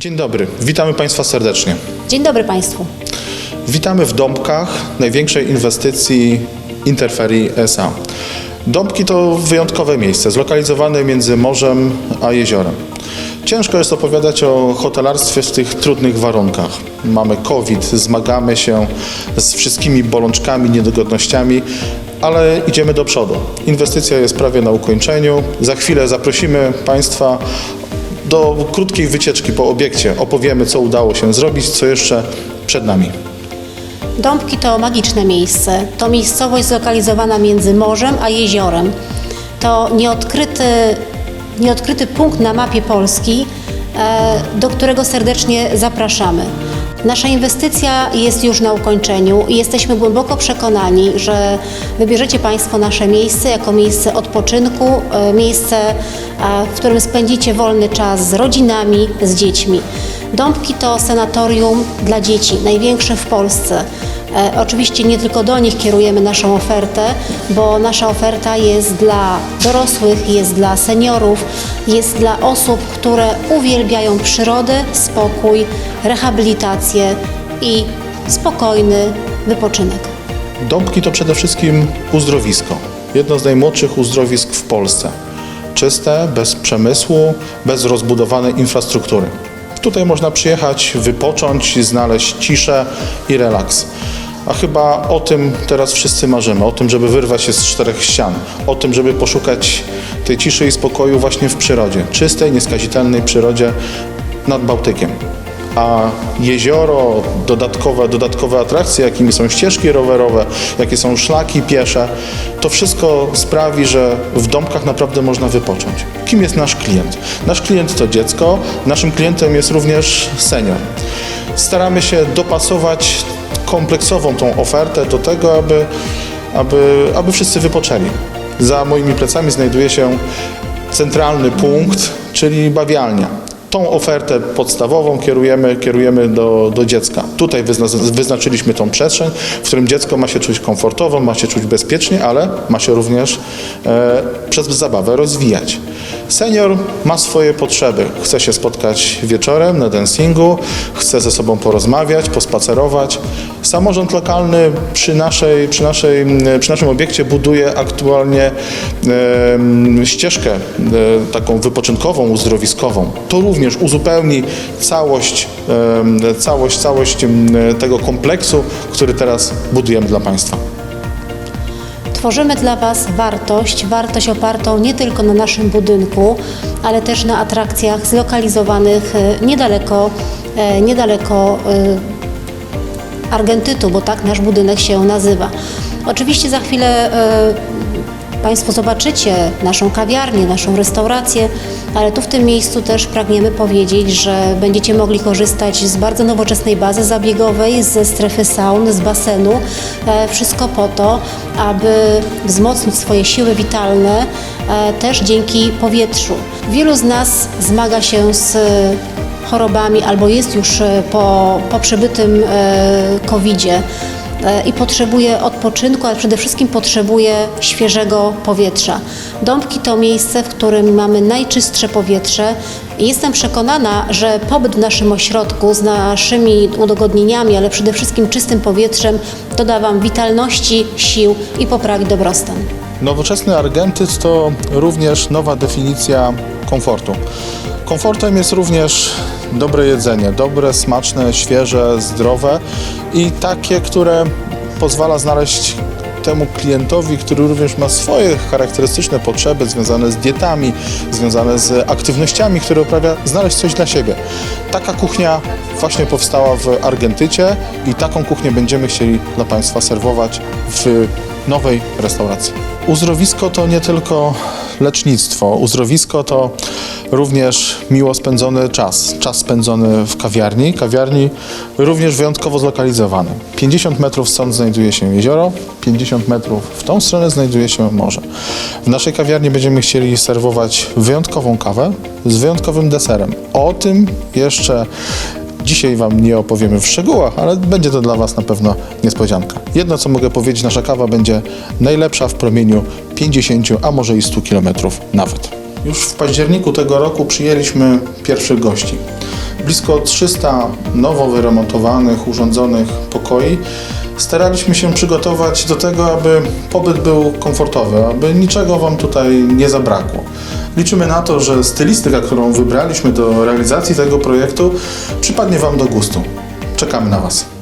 Dzień dobry, witamy Państwa serdecznie. Dzień dobry Państwu. Witamy w Dąbkach, największej inwestycji Interferii SA. Dąbki to wyjątkowe miejsce, zlokalizowane między morzem a jeziorem. Ciężko jest opowiadać o hotelarstwie w tych trudnych warunkach. Mamy COVID, zmagamy się z wszystkimi bolączkami, niedogodnościami, ale idziemy do przodu. Inwestycja jest prawie na ukończeniu. Za chwilę zaprosimy Państwa do krótkiej wycieczki po obiekcie. Opowiemy, co udało się zrobić, co jeszcze przed nami. Dąbki to magiczne miejsce. To miejscowość zlokalizowana między morzem a jeziorem. To nieodkryty, nieodkryty punkt na mapie Polski, e, do którego serdecznie zapraszamy. Nasza inwestycja jest już na ukończeniu i jesteśmy głęboko przekonani, że wybierzecie Państwo nasze miejsce jako miejsce odpoczynku, e, miejsce, w którym spędzicie wolny czas z rodzinami, z dziećmi. Dąbki to sanatorium dla dzieci, największe w Polsce. E, oczywiście nie tylko do nich kierujemy naszą ofertę, bo nasza oferta jest dla dorosłych, jest dla seniorów, jest dla osób, które uwielbiają przyrodę, spokój, rehabilitację i spokojny wypoczynek. Dąbki to przede wszystkim uzdrowisko. Jedno z najmłodszych uzdrowisk w Polsce. Czyste, bez przemysłu, bez rozbudowanej infrastruktury. Tutaj można przyjechać, wypocząć, znaleźć ciszę i relaks. A chyba o tym teraz wszyscy marzymy, o tym, żeby wyrwać się z czterech ścian, o tym, żeby poszukać tej ciszy i spokoju właśnie w przyrodzie, czystej, nieskazitelnej przyrodzie nad Bałtykiem. A jezioro, dodatkowe, dodatkowe atrakcje, jakimi są ścieżki rowerowe, jakie są szlaki piesze, to wszystko sprawi, że w domkach naprawdę można wypocząć. Kim jest nasz klient? Nasz klient to dziecko, naszym klientem jest również senior. Staramy się dopasować kompleksową tą ofertę do tego, aby, aby, aby wszyscy wypoczęli. Za moimi plecami znajduje się centralny punkt, czyli bawialnia. Tą ofertę podstawową kierujemy, kierujemy do, do dziecka. Tutaj wyzna, wyznaczyliśmy tą przestrzeń, w którym dziecko ma się czuć komfortowo, ma się czuć bezpiecznie, ale ma się również e, przez zabawę rozwijać. Senior ma swoje potrzeby. Chce się spotkać wieczorem na dancingu, chce ze sobą porozmawiać, pospacerować. Samorząd lokalny przy, naszej, przy, naszej, przy naszym obiekcie buduje aktualnie e, ścieżkę e, taką wypoczynkową, uzdrowiskową. To również uzupełni całość, całość, całość tego kompleksu, który teraz budujemy dla Państwa. Tworzymy dla Was wartość, wartość opartą nie tylko na naszym budynku, ale też na atrakcjach zlokalizowanych e, niedaleko, e, niedaleko e, Argentytu, bo tak nasz budynek się nazywa. Oczywiście za chwilę Państwo zobaczycie naszą kawiarnię, naszą restaurację, ale tu w tym miejscu też pragniemy powiedzieć, że będziecie mogli korzystać z bardzo nowoczesnej bazy zabiegowej, ze strefy saun, z basenu. E, Wszystko po to, aby wzmocnić swoje siły witalne e, też dzięki powietrzu. Wielu z nas zmaga się z chorobami albo jest już e, po, po przebytym COVID-zie i potrzebuje odpoczynku, ale przede wszystkim potrzebuje świeżego powietrza. Dąbki to miejsce, w którym mamy najczystsze powietrze. Jestem przekonana, że pobyt w naszym ośrodku z naszymi udogodnieniami, ale przede wszystkim czystym powietrzem doda Wam witalności, sił i poprawi dobrostan. Nowoczesny Argentyt to również nowa definicja komfortu. Komfortem jest również dobre jedzenie, dobre, smaczne, świeże, zdrowe i takie, które pozwala znaleźć temu klientowi, który również ma swoje charakterystyczne potrzeby związane z dietami, związane z aktywnościami, które uprawia, znaleźć coś dla siebie. Taka kuchnia właśnie powstała w Argentycie i taką kuchnię będziemy chcieli dla Państwa serwować w nowej restauracji. Uzdrowisko to nie tylko lecznictwo. Uzdrowisko to również miło spędzony czas. Czas spędzony w kawiarni. Kawiarni również wyjątkowo zlokalizowany. 50 metrów stąd znajduje się jezioro, 50 metrów w tą stronę znajduje się morze. W naszej kawiarni będziemy chcieli serwować wyjątkową kawę z wyjątkowym deserem. O tym jeszcze Dzisiaj Wam nie opowiemy w szczegółach, ale będzie to dla Was na pewno niespodzianka. Jedno, co mogę powiedzieć, nasza kawa będzie najlepsza w promieniu 50, a może i 100 km nawet. Już w październiku tego roku przyjęliśmy pierwszych gości. blisko 300 nowo wyremontowanych, urządzonych pokoi, staraliśmy się przygotować do tego, aby pobyt był komfortowy, aby niczego Wam tutaj nie zabrakło. Liczymy na to, że stylistyka, którą wybraliśmy do realizacji tego projektu, przypadnie Wam do gustu. Czekamy na Was.